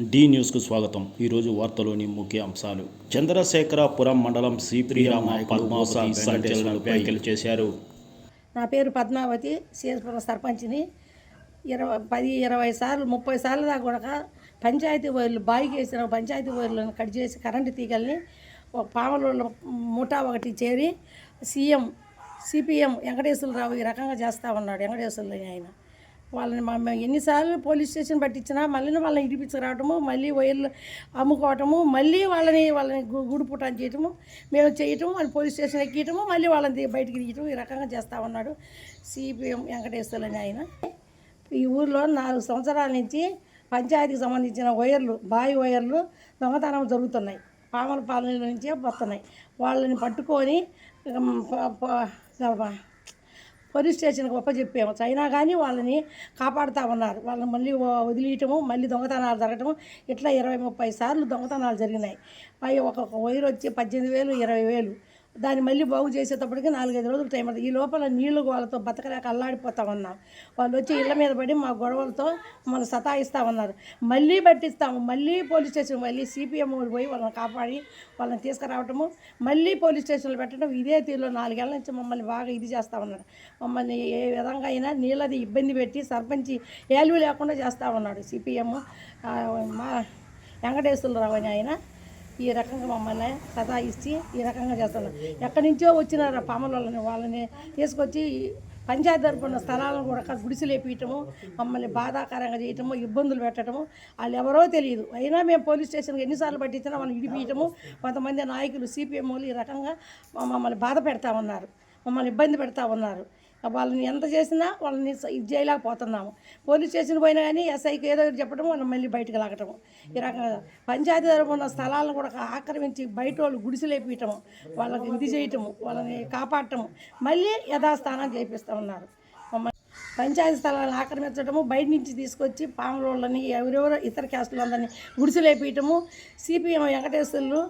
D న్యూస్కు స్వాగతం. ఈరోజు వార్తలోని ముఖ్య అంశాలు. చంద్రశేఖరపురం మండలం పద్మావతి సంచలన వ్యాఖ్యలు చేశారు. నా పేరు పద్మావతి సీఎస్పురం సర్పంచ్ని. ఇరవై పది ఇరవై సార్లు ముప్పై సార్లు దాకా కూడా పంచాయతీ వైర్లు బాయికి వేసిన పంచాయతీ వైర్లను కట్ చేసి కరెంటు తీగల్ని ఒక పామల ముఠా ఒకటి చేరి సీఎం సిపిఎం వెంకటేశ్వరరావు ఈ రకంగా చేస్తూ ఉన్నాడు. వెంకటేశ్వరరావు ఆయన. వాళ్ళని మా ఎన్నిసార్లు పోలీస్ స్టేషన్ పట్టించినా మళ్ళీ వాళ్ళని ఇడిపించరావటము మళ్ళీ వైర్లు అమ్ముకోవటము మళ్ళీ వాళ్ళని వాళ్ళని గుడి గుడిపుటాన్ని చేయటము మేము చేయటము వాళ్ళు పోలీస్ స్టేషన్ ఎక్కియటము మళ్ళీ వాళ్ళని బయటికి తీయటం ఈ రకంగా చేస్తూ ఉన్నాడు సిపిఎం వెంకటేశ్వర్లని ఆయన. ఈ ఊర్లో నాలుగు సంవత్సరాల నుంచి పంచాయతీకి సంబంధించిన వైర్లు బావి వైర్లు దొంగతనం జరుగుతున్నాయి. పాముల పాలన నుంచే వస్తున్నాయి వాళ్ళని పట్టుకొని పోలీస్ స్టేషన్కి ఒప్పచెప్పాము అయినా కానీ వాళ్ళని కాపాడుతూ ఉన్నారు. వాళ్ళని మళ్ళీ వదిలేయటము మళ్ళీ దొంగతనాలు జరగటము ఇట్లా ఇరవై ముప్పై సార్లు దొంగతనాలు జరిగినాయి. పై ఒక్కొక్క వైర్ వచ్చి పద్దెనిమిది వేలు ఇరవై వేలు దాన్ని మళ్ళీ బాగు చేసేటప్పటికి నాలుగైదు రోజులు టైం పడుతుంది. ఈ లోపల నీళ్ళు వాళ్ళతో బతకలేక అల్లాడిపోతా ఉన్నాం. వాళ్ళు వచ్చి ఇళ్ళ మీద పడి మా గొడవలతో మనం సతాయిస్తూ ఉన్నారు. మళ్ళీ పట్టిస్తాము. మళ్ళీ పోలీస్ స్టేషన్ మళ్ళీ సిపిఎం పోయి వాళ్ళని కాపాడి వాళ్ళని తీసుకురావటము. మళ్ళీ పోలీస్ స్టేషన్లో పెట్టడం. ఇదే తీరులో నాలుగేళ్ళ నుంచి మమ్మల్ని బాగా ఇది చేస్తూ ఉన్నారు. మమ్మల్ని ఏ విధంగా అయినా నీళ్ళది ఇబ్బంది పెట్టి సర్పంచి ఏలు లేకుండా చేస్తూ ఉన్నాడు సిపిఎం మా వెంకటేశ్వరరావు అని ఆయన. ఈ రకంగా మమ్మల్ని సతాయిచ్చి ఈ రకంగా చేస్తున్నారు. ఎక్కడి నుంచో వచ్చిన పాముల వాళ్ళని వాళ్ళని తీసుకొచ్చి పంచాయతీ తరపున స్థలాలను కూడా గుడిసెలేపించటము మమ్మల్ని బాధాకరంగా చేయటము ఇబ్బందులు పెట్టడము వాళ్ళు ఎవరో తెలియదు. అయినా మేము పోలీస్ స్టేషన్కి ఎన్నిసార్లు పట్టించినా వాళ్ళని ఇడిపించటము కొంతమంది నాయకులు సిపిఎం వాళ్ళు ఈ రకంగా మమ్మల్ని బాధ పెడతా ఉన్నారు. మమ్మల్ని ఇబ్బంది పెడతా ఉన్నారు. వాళ్ళని ఎంత చేసినా వాళ్ళని ఇది చేయలేకపోతున్నాము పోలీస్ స్టేషన్ పోయినా కానీ ఎస్ఐకి ఏదో ఒకటి చెప్పడం మనం మళ్ళీ బయటకు లాగటము. ఈ రకంగా పంచాయతీ తరపున ఉన్న స్థలాలను కూడా ఆక్రమించి బయట వాళ్ళు గుడిసెలేపించటము వాళ్ళకి ఇది చేయటము వాళ్ళని కాపాడటము మళ్ళీ యథాస్థానం చేపిస్తూ ఉన్నారు. పంచాయతీ స్థలాలను ఆక్రమించడము బయట నుంచి తీసుకొచ్చి పాములోళ్ళని ఎవరెవరో ఇతర క్యాస్టులందరినీ గుడిసెలేపించటము సిపిఎం వెంకటేశ్వర్లు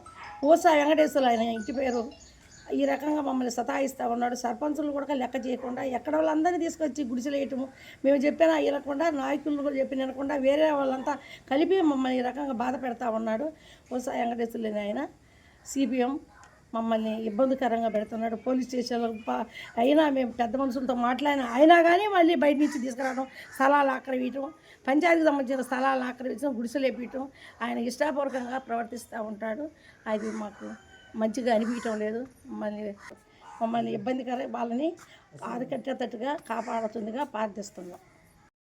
ఊసా వెంకటేశ్వర్లు ఆయన ఇంటి పేరు ఈ రకంగా మమ్మల్ని సతాయిస్తూ ఉన్నాడు. సర్పంచులు కూడా లెక్క చేయకుండా ఎక్కడ వాళ్ళందరినీ తీసుకొచ్చి గుడిసెలేయటము. మేము చెప్పినా వినకుండా నాయకులు కూడా చెప్పిన వినకుండా వేరే వాళ్ళంతా కలిపి మమ్మల్ని ఈ రకంగా బాధ పెడతా ఉన్నాడు. ఊసా వెంకటేశ్వర్లు ఆయన సిపిఎం మమ్మల్ని ఇబ్బందికరంగా పెడుతున్నాడు. పోలీస్ స్టేషన్లో ప- అయినా మేము పెద్ద మనుషులతో మాట్లాడినా అయినా కానీ మళ్ళీ బయట నుంచి తీసుకురావడం స్థలాలు ఆక్రమించడం పంచాయతీకి సంబంధించిన స్థలాలు ఆక్రమించడం గుడిసెలేపించడం ఆయన ఇష్టాపూర్వకంగా ప్రవర్తిస్తూ ఉంటాడు. అది మాకు మంచిగా అనిపించడం లేదు. మమ్మల్ని మమ్మల్ని ఇబ్బందికర వాళ్ళని ఆదికట్టేటట్టుగా కాపాడుతుందిగా ప్రార్థిస్తున్నాం.